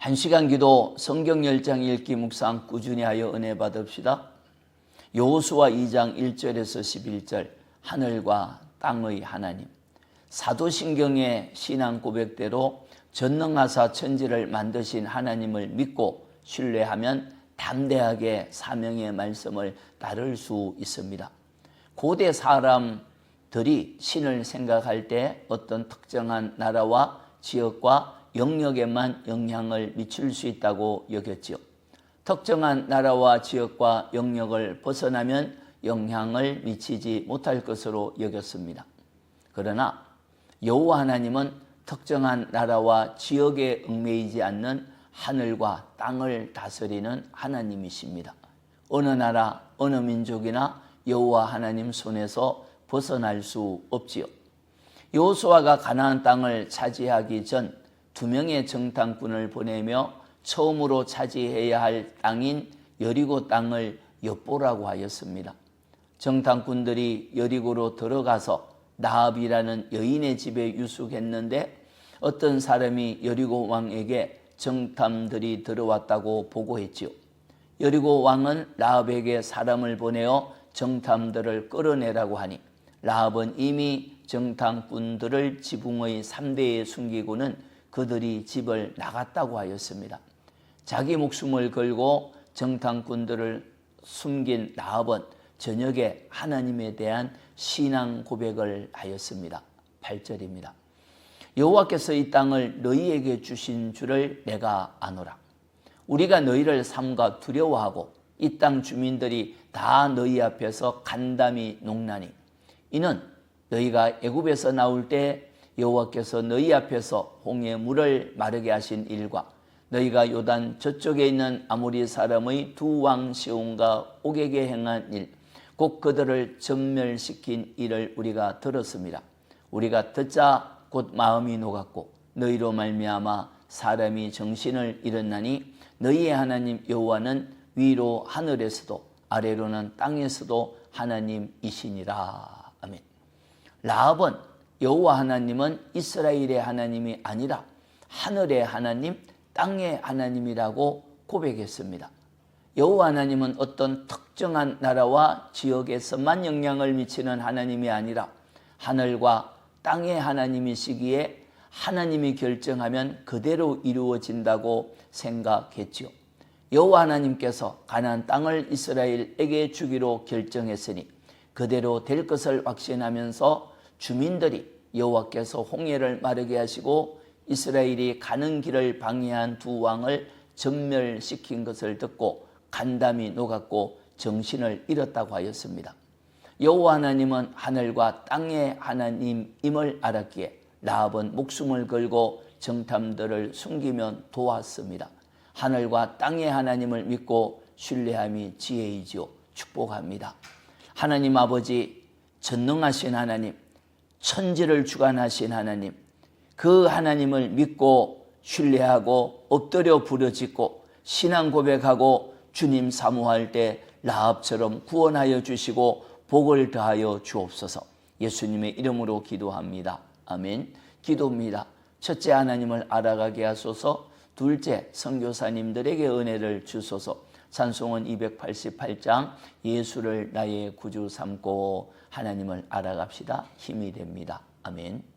한 시간 기도 성경 열장 읽기 묵상 꾸준히 하여 은혜 받읍시다. 여호수아 2장 1절에서 11절 하늘과 땅의 하나님 사도신경의 신앙 고백대로 전능하사 천지를 만드신 하나님을 믿고 신뢰하면 담대하게 사명의 말씀을 따를 수 있습니다. 고대 사람들이 신을 생각할 때 어떤 특정한 나라와 지역과 영역에만 영향을 미칠 수 있다고 여겼지요. 특정한 나라와 지역과 영역을 벗어나면 영향을 미치지 못할 것으로 여겼습니다. 그러나 여호와 하나님은 특정한 나라와 지역에 얽매이지 않는 하늘과 땅을 다스리는 하나님이십니다. 어느 나라, 어느 민족이나 여호와 하나님 손에서 벗어날 수 없지요. 여호수아가 가나안 땅을 차지하기 전 두 명의 정탐꾼을 보내며 처음으로 차지해야 할 땅인 여리고 땅을 엿보라고 하였습니다. 정탐꾼들이 여리고로 들어가서 나합이라는 여인의 집에 유숙했는데 어떤 사람이 여리고 왕에게 정탐들이 들어왔다고 보고했지요. 여리고 왕은 라합에게 사람을 보내어 정탐들을 끌어내라고 하니 라합은 이미 정탐꾼들을 지붕의 3대에 숨기고는 그들이 집을 나갔다고 하였습니다. 자기 목숨을 걸고 정탐꾼들을 숨긴 라합은 저녁에 하나님에 대한 신앙 고백을 하였습니다. 8절입니다. 여호와께서 이 땅을 너희에게 주신 줄을 내가 아노라. 우리가 너희를 삼가 두려워하고 이 땅 주민들이 다 너희 앞에서 간담이 농나니 이는 너희가 애굽에서 나올 때 여호와께서 너희 앞에서 홍해 물을 마르게 하신 일과 너희가 요단 저쪽에 있는 아모리 사람의 두 왕 시온과 옥에게 행한 일, 곧 그들을 전멸시킨 일을 우리가 들었습니다. 우리가 듣자 곧 마음이 녹았고 너희로 말미암아 사람이 정신을 잃었나니 너희의 하나님 여호와는 위로 하늘에서도 아래로는 땅에서도 하나님이시니라. 아멘. 라합은 여호와 하나님은 이스라엘의 하나님이 아니라 하늘의 하나님, 땅의 하나님이라고 고백했습니다. 여호와 하나님은 어떤 특정한 나라와 지역에서만 영향을 미치는 하나님이 아니라 하늘과 땅의 하나님이시기에 하나님이 결정하면 그대로 이루어진다고 생각했지요. 여호와 하나님께서 가나안 땅을 이스라엘에게 주기로 결정했으니 그대로 될 것을 확신하면서 주민들이 여호와께서 홍해를 마르게 하시고 이스라엘이 가는 길을 방해한 두 왕을 전멸시킨 것을 듣고 간담이 녹았고 정신을 잃었다고 하였습니다. 여호와 하나님은 하늘과 땅의 하나님임을 알았기에 라합은 목숨을 걸고 정탐들을 숨기면 도왔습니다. 하늘과 땅의 하나님을 믿고 신뢰함이 지혜이지요. 축복합니다. 하나님 아버지 전능하신 하나님 천지를 주관하신 하나님 그 하나님을 믿고 신뢰하고 엎드려 부르짖고 신앙 고백하고 주님 사모할 때 라합처럼 구원하여 주시고 복을 더하여 주옵소서. 예수님의 이름으로 기도합니다. 아멘. 기도입니다. 첫째 하나님을 알아가게 하소서. 둘째 선교사님들에게 은혜를 주소서. 찬송은 288장 예수를 나의 구주 삼고 하나님을 알아갑시다. 힘이 됩니다. 아멘.